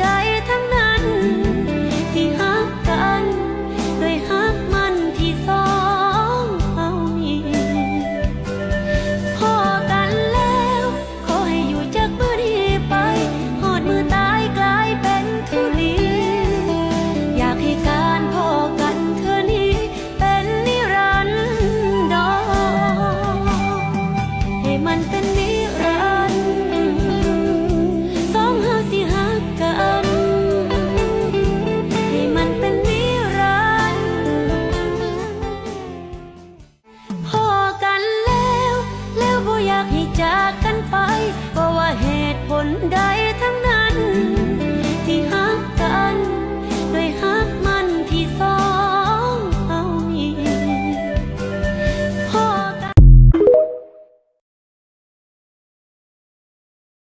ได้ อยากให้จากกันไปเพราะว่าเหตุผลใด